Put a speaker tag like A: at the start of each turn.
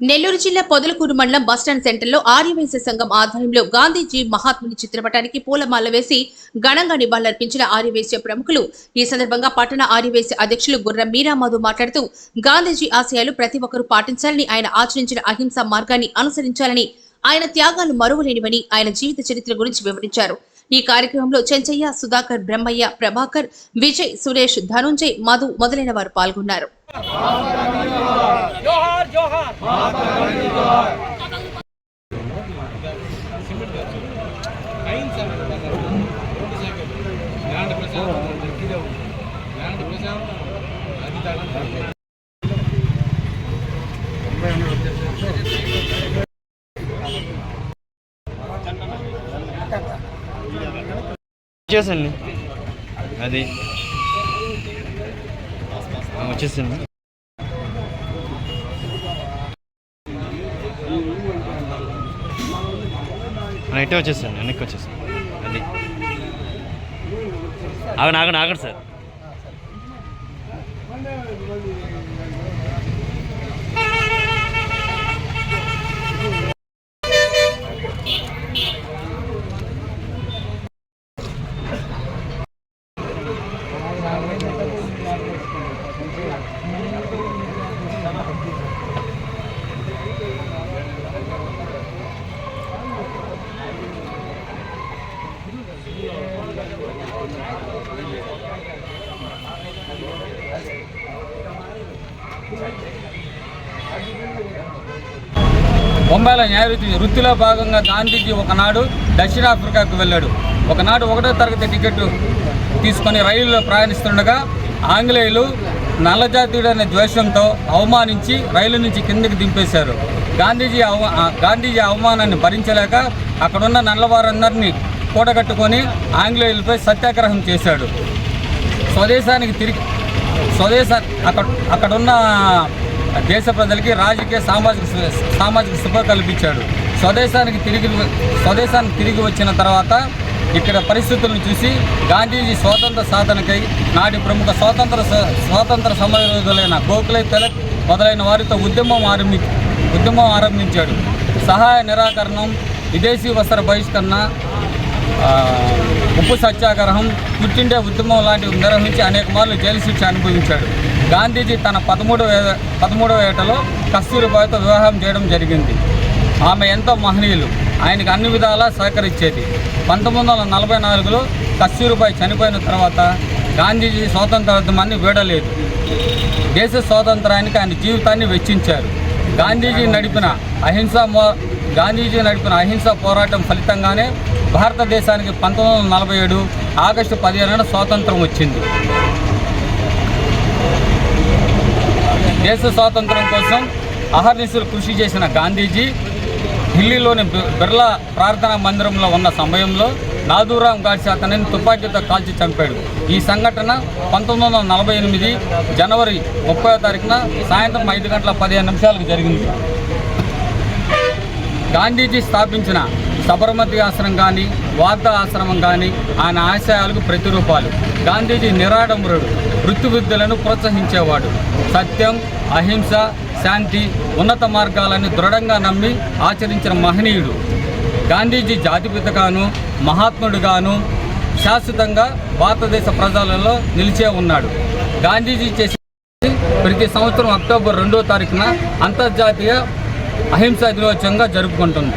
A: నెల్లూరు జిల్లా పొదలకూరు మండలం బస్టాండ్ సెంటర్లో ఆర్యవైశ్య సంఘం ఆధ్వర్యంలో గాంధీజీ మహాత్ముని చిత్రపటానికి పూలమాల వేసి ఘనంగా నివాళులర్పించిన ఆర్యవైశ్య ప్రముఖులు. ఈ సందర్భంగా పట్టణ ఆర్యవైశ్య అధ్యక్షులు గుర్రం మీరామాధు మాట్లాడుతూ గాంధీజీ ఆశయాలు ప్రతి ఒక్కరూ పాటించాలని ఆయన ఆచరించిన అహింసా మార్గాన్ని అనుసరించాలని ఆయన త్యాగాలు మరువలేనివని ఆయన జీవిత చరిత్ర గురించి వివరించారు. ఈ కార్యక్రమంలో చెంచయ్య సుధాకర్ బ్రహ్మయ్య ప్రభాకర్ విజయ్ సురేష్ ధనుంజయ్ మధు మొదలైన వారు పాల్గొన్నారు
B: వచ్చేసండి. అది. వచ్చేసండి. వచ్చేసింది ఇటే వచ్చేసాను వెనక్కి వచ్చేసాను అది. ఆగండి ఆగండి ఆగండి సార్.
C: బొంబాయిలో న్యాయ వృత్తి వృత్తిలో భాగంగా గాంధీజీ ఒకనాడు దక్షిణాఫ్రికాకు వెళ్ళాడు. ఒకనాడు ఒకటో తరగతి టికెట్ తీసుకొని రైలులో ప్రయాణిస్తుండగా ఆంగ్లేయులు నల్లజాతీయుడనే ద్వేషంతో అవమానించి రైలు నుంచి కిందకి దింపేశారు. గాంధీజీ అవ గాంధీజీ అవమానాన్ని భరించలేక అక్కడున్న నల్లవారందరినీ కూడగట్టుకొని ఆంగ్లేయులపై సత్యాగ్రహం చేశాడు. స్వదేశానికి తిరిగి స్వదేశ అక్కడ అక్కడున్న దేశ ప్రజలకి రాజకీయ సామాజిక సామాజిక శుభ కల్పించాడు. స్వదేశానికి తిరిగి స్వదేశానికి తిరిగి వచ్చిన తర్వాత ఇక్కడ పరిస్థితులను చూసి గాంధీజీ స్వాతంత్ర సాధనకై నాటి ప్రముఖ స్వాతంత్ర స్వాతంత్ర సమరయోధులైన గోఖలే తెలక్ మొదలైన వారితో ఉద్యమం ఆరంభి ఉద్యమం ఆరంభించాడు. సహాయ నిరాకరణం విదేశీ వస్త్ర బహిష్కరణ ఉప్పు సత్యాగ్రహం పుట్టిండే ఉద్యమం లాంటివి నిర్వహించి అనేక మార్లు జైలు శిక్ష అనుభవించాడు. గాంధీజీ తన పదమూడవ పదమూడవ ఏటలో కస్తూరిబాయితో వివాహం చేయడం జరిగింది. ఆమె ఎంతో మహనీయులు. ఆయనకు అన్ని విధాలా సహకరించేది. పంతొమ్మిది వందల నలభై నాలుగులో కస్తూరిబాయి చనిపోయిన తర్వాత గాంధీజీ స్వాతంత్రోద్యమాన్ని వీడలేదు. దేశ స్వాతంత్రానికి ఆయన జీవితాన్ని వెచ్చించారు. గాంధీజీ నడిపిన అహింసా గాంధీజీ నడిపిన అహింసా పోరాటం ఫలితంగానే భారతదేశానికి పంతొమ్మిది వందల నలభై ఏడు ఆగస్టు పదిహేనున స్వాతంత్రం వచ్చింది. దేశ స్వాతంత్రం కోసం అహర్నిశలు కృషి చేసిన గాంధీజీ ఢిల్లీలోని బిర్లా ప్రార్థనా మందిరంలో ఉన్న సమయంలో నాదూరాం గాడ్సే అతనిని తుపాకీతో కాల్చి చంపాడు. ఈ సంఘటన పంతొమ్మిది వందల నలభై ఎనిమిది జనవరి ముప్పై తారీఖున సాయంత్రం ఐదు గంటల పదిహేను నిమిషాలకు జరిగింది. గాంధీజీ స్థాపించిన సబర్మతి ఆశ్రమం కానీ వార్తా ఆశ్రమం కానీ ఆయన ఆశయాలకు ప్రతిరూపాలు. గాంధీజీ నిరాడంబరుడు వృత్తి విద్యలను ప్రోత్సహించేవాడు. సత్యం అహింస శాంతి ఉన్నత మార్గాలను దృఢంగా నమ్మి ఆచరించిన మహనీయుడు. గాంధీజీ జాతిపితగాను మహాత్ముడుగాను శాశ్వతంగా భారతదేశ ప్రజలలో నిలిచే ఉన్నాడు. గాంధీజీ చేసిన ప్రతి సంవత్సరం అక్టోబర్ రెండో తారీఖున అంతర్జాతీయ అహింసా దినోత్సవంగా జరుపుకుంటుంది